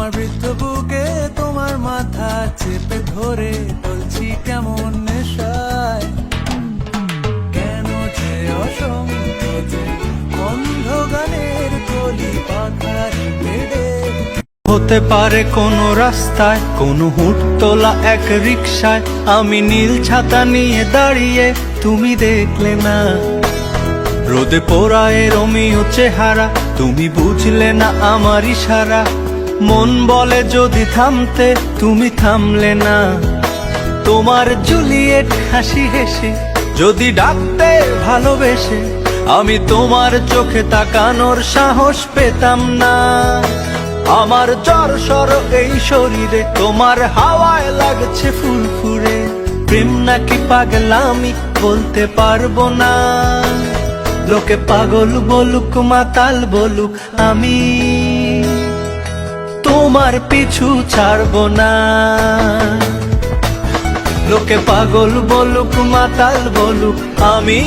আমার বৃদ্ধ বুকে তোমার মাথা চেপে ধরে বলছি কেমন নেশায়? কেন যে অসংখ্য বন্ধ গানের পাখার হতে পারে কোনো রাস্তায়, কোনো হুট তোলা এক রিক্সায় আমি নীল ছাতা নিয়ে দাঁড়িয়ে তুমি দেখলে না। রোদে পোড়ায় রমিও চেহারা, তুমি বুঝলে না আমার ইশারা। মন বলে যদি থামতে, তুমি থামলে না। তোমার জুলিয়েট হাসি হেসে, যদি ডাকতে ভালোবেসে, আমি তোমার চোখে তাকানোর সাহস পেতাম না। আমার জ্বর সর এই শরীরে, তোমার হাওয়ায় লাগছে ফুরফুরে। প্রেম নাকি পাগলামি বলতে পারব না। লোকে পাগল বলুক, মাতাল বলুক, আমি তোমার পিছু ছাড়ব না। লোকে পাগল বলুক মাতাল বলুক আমি